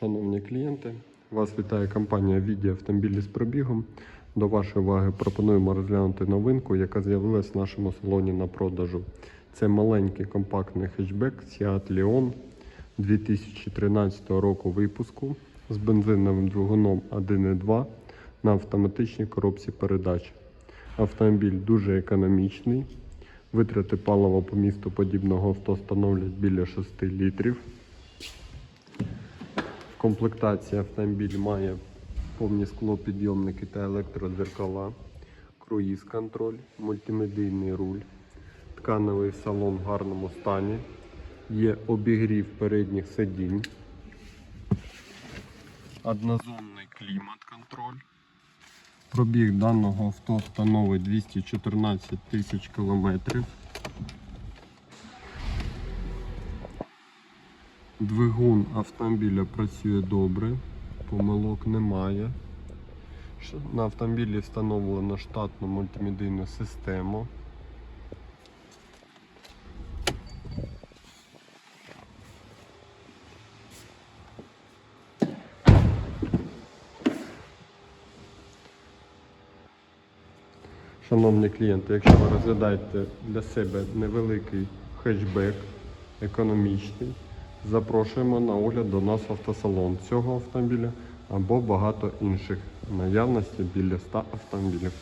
Шановні клієнти, вас вітає компанія Віді автомобілі з пробігом. До вашої уваги пропонуємо розглянути новинку, яка з'явилась в нашому салоні на продажу. Це маленький компактний хетчбек Seat Leon 2013 року випуску з бензиновим двигуном 1.2 на автоматичній коробці передач. Автомобіль дуже економічний. Витрати палива по місту подібного авто становлять біля 6 літрів. В комплектації автомобіль має повні склопідйомники та електродзеркала, круїз-контроль, мультимедійний руль, тканевий салон в гарному стані, є обігрів передніх сидінь, однозонний клімат-контроль. Пробіг даного авто становить 214 тисяч кілометрів. Двигун автомобіля працює добре, помилок немає. На автомобілі встановлено штатну мультимедійну систему. Шановні клієнти, якщо ви розглядаєте для себе невеликий хетчбек, економічний, запрошуємо на огляд до нас автосалон цього автомобіля або багато інших наявності біля 100 автомобілів.